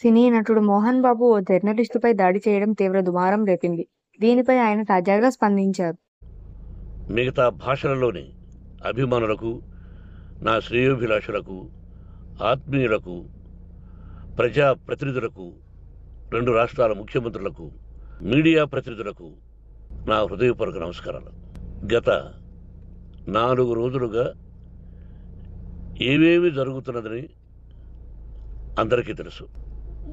సినీ నటుడు మోహన్ బాబు ఓ జర్నలిస్టుపై దాడి చేయడం తీవ్ర దుమారం రేపింది. దీనిపై ఆయన తాజాగా స్పందించారు. మిగతా భాషలలోని అభిమానులకు నా శ్రేయోభిలాషులకు ఆత్మీయులకు ప్రజా ప్రతినిధులకు రెండు రాష్ట్రాల ముఖ్యమంత్రులకు మీడియా ప్రతినిధులకు నా హృదయపూర్వక నమస్కారాలు. గత నాలుగు రోజులుగా ఏమేమి జరుగుతున్నదని అందరికీ తెలుసు.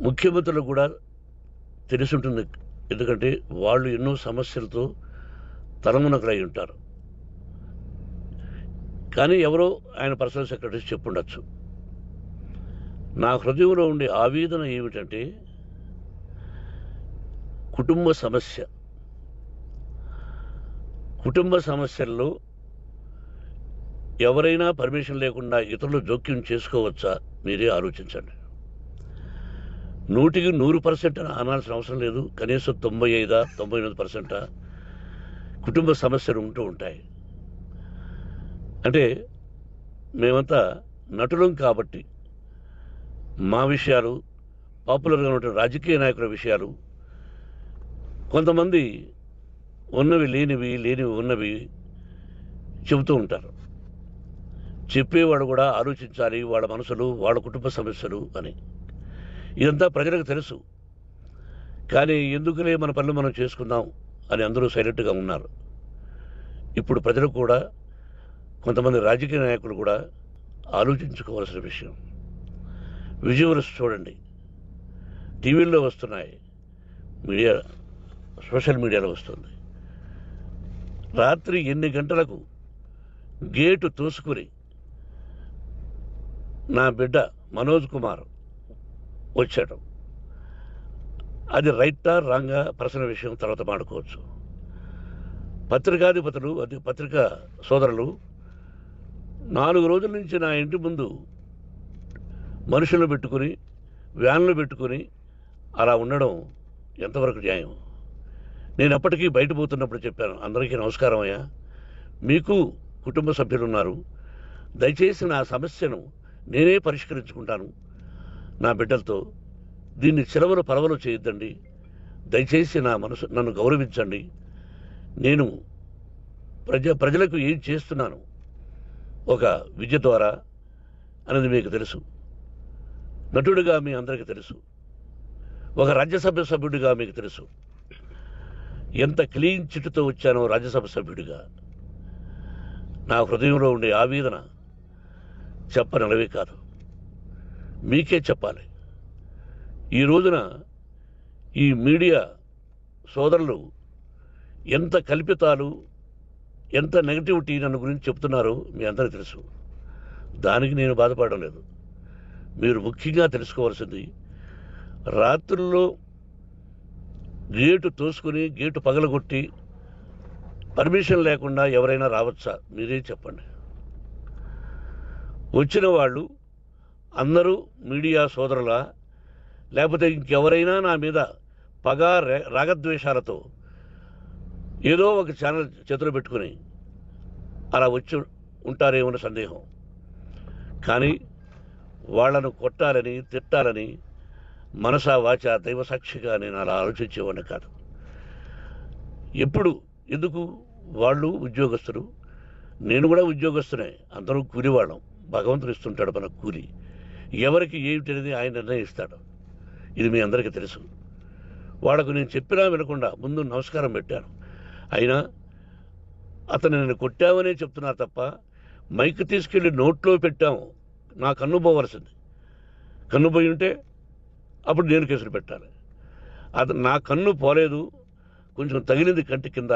ముఖ్యమంత్రులకు కూడా తెలిసుంటుంది. ఎందుకంటే వాళ్ళు ఎన్నో సమస్యలతో తలమునకలై ఉంటారు. కానీ ఎవరో ఆయన పర్సనల్ సెక్రటరీస్ చెప్పుండొచ్చు. నా హృదయంలో ఉండే ఆవేదన ఏమిటంటే కుటుంబ సమస్య. కుటుంబ సమస్యల్లో ఎవరైనా పర్మిషన్ లేకుండా ఇతరులు జోక్యం చేసుకోవచ్చా? మీరే ఆలోచించండి. నూటికి నూరు పర్సెంట్ అనాల్సిన అవసరం లేదు. కనీసం తొంభై ఐదా తొంభై ఎనిమిది పర్సెంటా కుటుంబ సమస్యలు ఉంటూ ఉంటాయి. అంటే మేమంతా నటులం కాబట్టి మా విషయాలు పాపులర్గా ఉన్న రాజకీయ నాయకుల విషయాలు కొంతమంది ఉన్నవి లేనివి లేనివి ఉన్నవి చెబుతూ ఉంటారు. చెప్పేవాడు కూడా ఆలోచించాలి వాళ్ళ మనసులు వాళ్ళ కుటుంబ సమస్యలు అని. ఇదంతా ప్రజలకు తెలుసు. కానీ ఎందుకులే మన పనులు మనం చేసుకుందాం అని అందరూ సైలెంట్గా ఉన్నారు. ఇప్పుడు ప్రజలు కూడా కొంతమంది రాజకీయ నాయకులు కూడా ఆలోచించుకోవాల్సిన విషయం. విజువల్స్ చూడండి. టీవీల్లో వస్తున్నాయి. మీడియా సోషల్ మీడియాలో వస్తుంది. రాత్రి ఎన్ని గంటలకు గేటు తోసుకుని నా బిడ్డ మనోజ్ కుమార్ వచ్చాడు అది రైటా రాంగా పర్సనల్ విషయం తర్వాత మాడుకోవచ్చు పత్రికాధిపతులు అది పత్రికా సోదరులు నాలుగు రోజుల నుంచి నా ఇంటి ముందు మనుషులను పెట్టుకుని వ్యాన్లు పెట్టుకుని అలా ఉండడం ఎంతవరకు న్యాయం? నేను అప్పటికీ బయట పోతున్నప్పుడు చెప్పాను అందరికీ నమస్కారం అయ్యా. మీకు కుటుంబ సభ్యులు ఉన్నారు దయచేసి నా సమస్యను నేనే పరిష్కరించుకుంటాను. నా బిడ్డలతో దీన్ని చిలవలు పలవలు చేయొద్దండి. దయచేసి నా మనసు నన్ను గౌరవించండి. నేను ప్రజ ప్రజలకు ఏం చేస్తున్నాను? ఒక విద్య ద్వారా అనేది మీకు తెలుసు. నటుడిగా మీ అందరికీ తెలుసు. ఒక రాజ్యసభ సభ్యుడిగా మీకు తెలుసు. ఎంత క్లీన్ చిట్టుతో వచ్చానో రాజ్యసభ సభ్యుడిగా. నా హృదయంలో ఉండే ఆవేదన చెప్పనలవే కాదు. మీకే చెప్పాలి. ఈ రోజున ఈ మీడియా సోదరులు ఎంత కల్పితాలు ఎంత నెగటివిటీ నన్ను గురించి చెప్తున్నారో మీ అందరికీ తెలుసు. దానికి నేను బాధపడడం లేదు. మీరు ముఖ్యంగా తెలుసుకోవాల్సింది రాత్రుల్లో గేటు తోసుకుని గేటు పగలగొట్టి పర్మిషన్ లేకుండా ఎవరైనా రావచ్చా? మీరే చెప్పండి. వచ్చిన వాళ్ళు అందరూ మీడియా సోదరులా? లేకపోతే ఇంకెవరైనా నా మీద పగ రే- రాగద్వేషాలతో ఏదో ఒక ఛానల్ చేతిలో పెట్టుకుని అలా వచ్చి ఉంటారేమో సందేహం. కానీ వాళ్ళను కొట్టాలని తిట్టాలని మనసా వాచ దైవ సాక్షిగా నేను అలా ఆలోచించేవాడిని కాదు. ఎప్పుడు? ఎందుకు? వాళ్ళు ఉద్యోగస్తులు. నేను కూడా ఉద్యోగస్తునే. అందరూ కూలివాళ్ళం. భగవంతుడు ఇస్తుంటాడు మన కూలి. ఎవరికి ఏమిటి అనేది ఆయన నిర్ణయిస్తాడు. ఇది మీ అందరికీ తెలుసు. వాళ్ళకు నేను చెప్పినా వినకుండా ముందు నమస్కారం పెట్టాను. అయినా అతను నేను కొట్టామనే చెప్తున్నా తప్ప మైక్ తీసుకెళ్ళి నోట్లో పెట్టాము. నా కన్ను పోవలసింది. కన్ను పోయి ఉంటే అప్పుడు నేను కేసులు పెట్టాలి. అతను నా కన్ను పోలేదు. కొంచెం తగిలింది కంటి కింద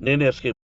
నేనే ఎస్కేప్